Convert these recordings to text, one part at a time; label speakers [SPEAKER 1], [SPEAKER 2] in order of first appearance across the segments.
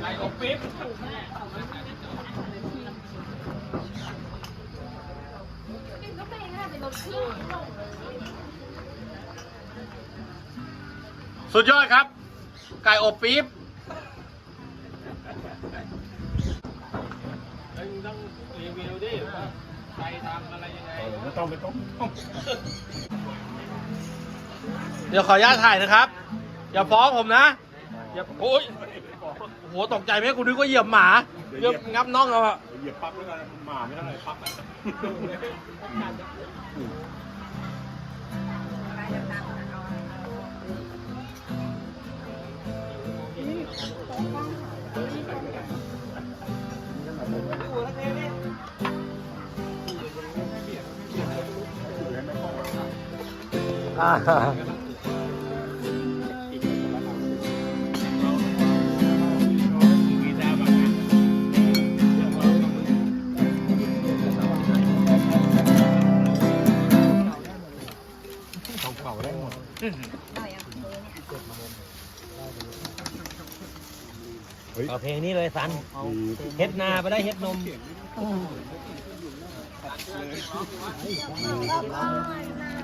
[SPEAKER 1] ไก่อบปิ๊บ
[SPEAKER 2] สุดยอดครับ ไก่อบปี๊บ
[SPEAKER 1] เฮ้ยมึงต้องรีวิวดิใครทำอะไรยังไง
[SPEAKER 3] ไม่ต้องไม่ต้อง
[SPEAKER 2] เดี๋ยวขออนุญาตถ่ายนะครับ อย่าฟ้องผมนะ อย่าโอ้ย โอ้โหตกใจไหมกูนึกว่าเหยียบหมาเหยียบงับน่องเอาอะ
[SPEAKER 3] เหยียบปั๊บแล้วกันหมาไม่เท่าไหร่ปั๊บอะ
[SPEAKER 2] อ่า
[SPEAKER 4] เอาเพลงนี้เลยสันเฮ็ดนาไปได้เฮ็ดนม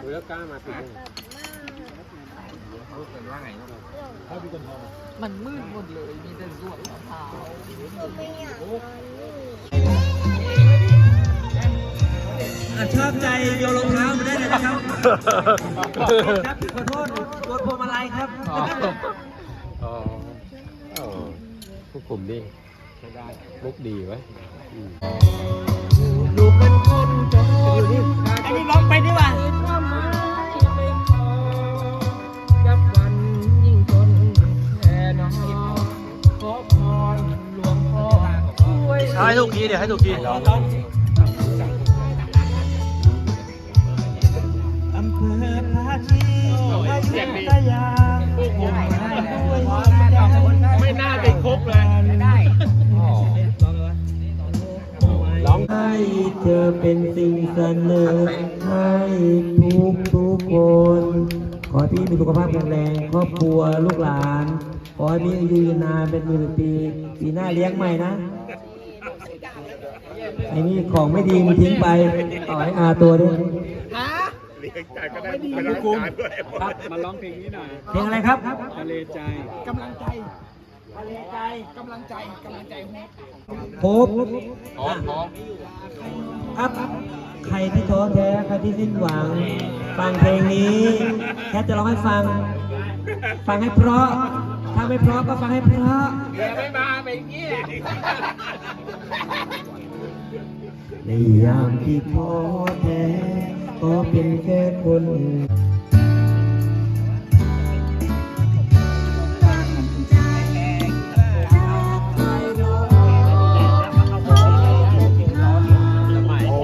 [SPEAKER 1] ดูแล้วกล้ามาปิด
[SPEAKER 5] มันมืดหมดเลย มีแต่สวนมะพร้าว
[SPEAKER 4] ชอบใจโยนรอง ครับขอโทษโดนพวงมาลัยครับ
[SPEAKER 1] อ๋อผู้กลุ่มดิใช้ได้มุกดีไว้
[SPEAKER 4] ดูเป็นคนจนอันนี้ร้องไปดีกว่า
[SPEAKER 5] ยับวันยิ่งจนแค่น้อยขอพรหลวงพ่อช่วย
[SPEAKER 2] เอาให้ถูกทีเดี๋ยวให้ถูกที
[SPEAKER 4] อยุธยา
[SPEAKER 1] ไม่น่าติดคุกเลยได้
[SPEAKER 4] ร้องให้เธอเป็นสิ่งเสนอให้ทุกทุกคน ขอให้พี่มีสุขภาพแข็งแรง ครอบครัวลูกหลาน ขอให้มีอายุยืนนานเป็นหมื่นปีปีหน้าเลี้ยงใหม่นะไอ้นี่ของไม่ดีมึงทิ้งไปต่อให้อาตัวด้วย
[SPEAKER 3] ลี้ยงใจก็ได้ไม่ได้จ่ายด้วย
[SPEAKER 1] ครับมาร้องเพลงนี้หน่อย
[SPEAKER 4] เพลงอะไรครับ
[SPEAKER 1] ทะเลใจ
[SPEAKER 5] กำลังใจกำลังใจกำลังใจโฮป
[SPEAKER 4] โฮป
[SPEAKER 2] หอมหอม
[SPEAKER 4] ครับใครที่ท้อแท้ใครที่สิ้นหวัง ฟังเพลงนี้แค่จะร้องให้ฟัง ฟังให้เพราะถ้าไม่เพราะก็ฟังให้เพราะ
[SPEAKER 1] เดี๋ยวไม่มาเป็นอย่างนี้
[SPEAKER 4] ในยามที่ท้อแท้ ก็เป็นแค่คน
[SPEAKER 3] โอ้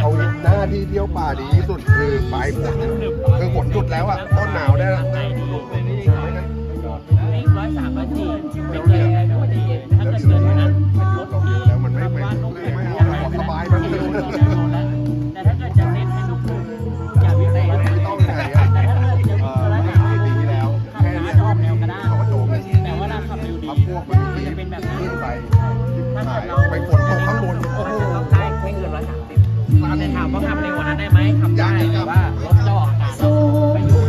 [SPEAKER 3] เอาหน้าที่เที่ยวป่าดีที่สุดคือปลายฝนคือฝนหยุดแล้วอะต้นหนาวได้แล้ว
[SPEAKER 5] ร้อยสามร้อยสี่
[SPEAKER 3] ขึ้นไปถ่ายไปฝนตกข้างบนโอ้โห
[SPEAKER 5] ต้องได้ไม่เกินร้อยสามสิบแต่ถามว่าขับเร็วกว่านั้นได้ไหมขับได้แต่ว่ารถจะออกอากาศเราไม่อยู่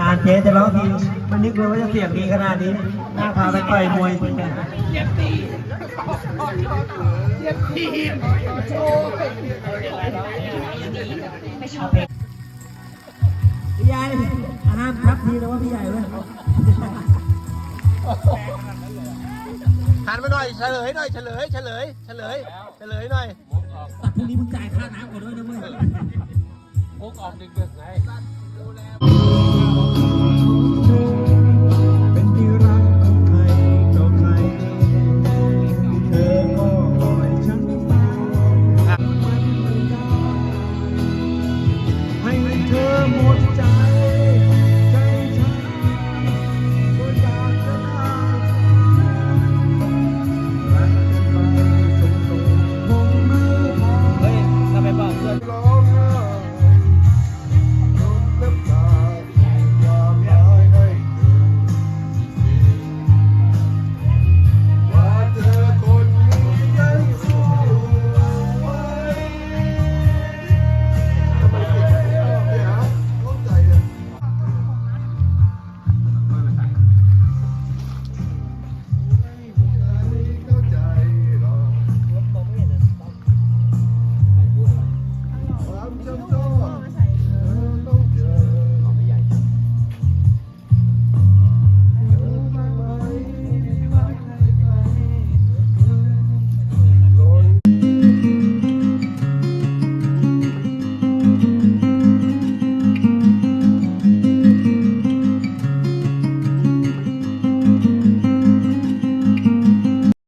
[SPEAKER 4] งานเจ๊จะร้องทีมันนึกเลยว่าจะเสียงดีขนาดนี้น่าพาไปต่อยมวย พี่ใหญ่ห้ามทับทีนะว่าพี่ใหญ่เว้ย
[SPEAKER 2] หันไปหน่อยเฉลยหน่อยเฉลยเฉลยเฉลยเฉลยหน่อย
[SPEAKER 4] แต่พรุ่งนี้มึงจ่ายค่าน้ำก่อนด้วยนะเว้ย
[SPEAKER 1] มุกออกดึกๆไง